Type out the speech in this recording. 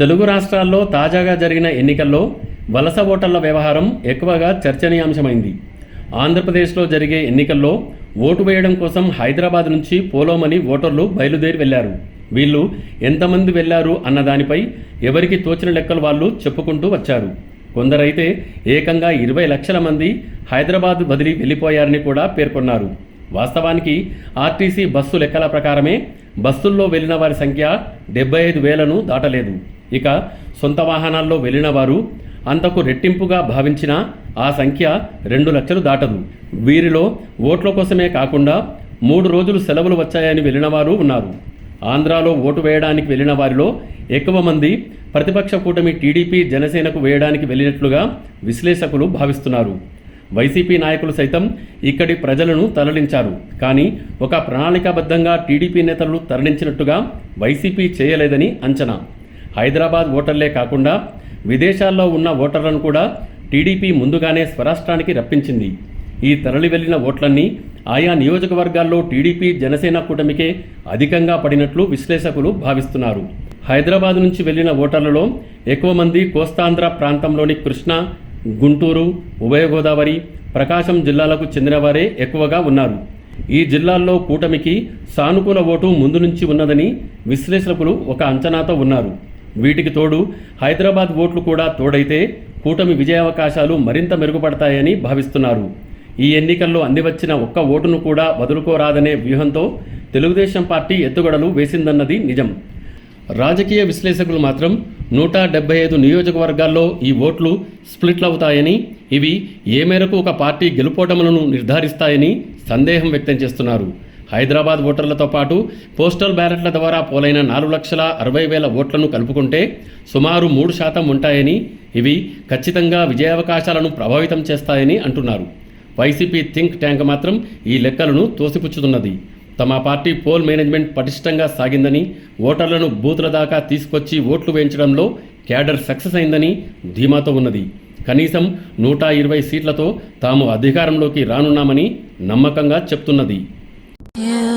తెలుగు రాష్ట్రాల్లో తాజాగా జరిగిన ఎన్నికల్లో వలస ఓటర్ల వ్యవహారం ఎక్కువగా చర్చనీయాంశమైంది. ఆంధ్రప్రదేశ్లో జరిగే ఎన్నికల్లో ఓటు వేయడం కోసం హైదరాబాద్ నుంచి పోలోమని ఓటర్లు బయలుదేరి వెళ్ళారు. వీళ్ళు ఎంతమంది వెళ్ళారు అన్న దానిపై ఎవరికి తోచిన లెక్కలు వాళ్ళు చెప్పుకుంటూ వచ్చారు. కొందరైతే ఏకంగా ఇరవై లక్షల మంది హైదరాబాద్ బదిలీ వెళ్ళిపోయారని కూడా పేర్కొన్నారు. వాస్తవానికి ఆర్టీసీ బస్సు లెక్కల ప్రకారమే బస్సుల్లో వెళ్ళిన వారి సంఖ్య డెబ్బై ఐదు వేలను దాటలేదు. ఇక సొంత వాహనాల్లో వెళ్ళిన వారు అంతకు రెట్టింపుగా భావించిన ఆ సంఖ్య రెండు లక్షలు దాటదు. వీరిలో ఓట్ల కోసమే కాకుండా మూడు రోజులు సెలవులు వచ్చాయని వెళ్ళిన వారు ఉన్నారు. ఆంధ్రాలో ఓటు వేయడానికి వెళ్ళిన వారిలో ఎక్కువ మంది ప్రతిపక్ష కూటమి టీడీపీ జనసేనకు వేయడానికి వెళ్ళినట్లుగా విశ్లేషకులు భావిస్తున్నారు. వైసీపీ నాయకులు సైతం ఇక్కడి ప్రజలను తరలించారు. కానీ ఒక ప్రణాళికాబద్ధంగా టీడీపీ నేతలు తరలించినట్టుగా వైసీపీ చేయలేదని అంచనా. హైదరాబాద్ ఓటర్లే కాకుండా విదేశాల్లో ఉన్న ఓటర్లను కూడా టీడీపీ ముందుగానే స్వరాష్ట్రానికి రప్పించింది. ఈ తరలి వెళ్ళిన ఓట్లన్నీ ఆయా నియోజకవర్గాల్లో టీడీపీ జనసేన కూటమికే అధికంగా పడినట్లు విశ్లేషకులు భావిస్తున్నారు. హైదరాబాద్ నుంచి వెళ్ళిన ఓటర్లలో ఎక్కువ మంది కోస్తాంధ్ర ప్రాంతంలోని కృష్ణా గుంటూరు ఉభయ గోదావరి ప్రకాశం జిల్లాలకు చెందినవారే ఎక్కువగా ఉన్నారు. ఈ జిల్లాల్లో కూటమికి సానుకూల ఓటు ముందు నుంచి ఉన్నదని విశ్లేషకులు ఒక అంచనాతో ఉన్నారు. వీటికి తోడు హైదరాబాద్ ఓట్లు కూడా తోడైతే కూటమి విజయావకాశాలు మరింత మెరుగుపడతాయని భావిస్తున్నారు. ఈ ఎన్నికల్లో అందివచ్చిన ఒక్క ఓటును కూడా వదులుకోరాదనే వ్యూహంతో తెలుగుదేశం పార్టీ ఎత్తుగడలు వేసిందన్నది నిజం. రాజకీయ విశ్లేషకులు మాత్రం నూట డెబ్బై ఐదు నియోజకవర్గాల్లో ఈ ఓట్లు స్ప్లిట్లవుతాయని ఇవి ఏ మేరకు ఒక పార్టీ గెలుపోటములను నిర్ధారిస్తాయని సందేహం వ్యక్తం చేస్తున్నారు. హైదరాబాద్ ఓటర్లతో పాటు పోస్టల్ బ్యాలెట్ల ద్వారా పోలైన నాలుగు లక్షల అరవై వేల ఓట్లను కలుపుకుంటే సుమారు మూడు శాతం ఉంటాయని ఇవి ఖచ్చితంగా విజయావకాశాలను ప్రభావితం చేస్తాయని అంటున్నారు. వైసీపీ థింక్ ట్యాంక్ మాత్రం ఈ లెక్కలను తోసిపుచ్చుతున్నది. తమ పార్టీ పోల్ మేనేజ్మెంట్ పటిష్టంగా సాగిందని ఓటర్లను బూతుల దాకా తీసుకొచ్చి ఓట్లు వేయించడంలో క్యాడర్ సక్సెస్ అయిందని ధీమాతో ఉన్నది. కనీసం నూట ఇరవై సీట్లతో తాము అధికారంలోకి రానున్నామని నమ్మకంగా చెప్తున్నది. Yeah.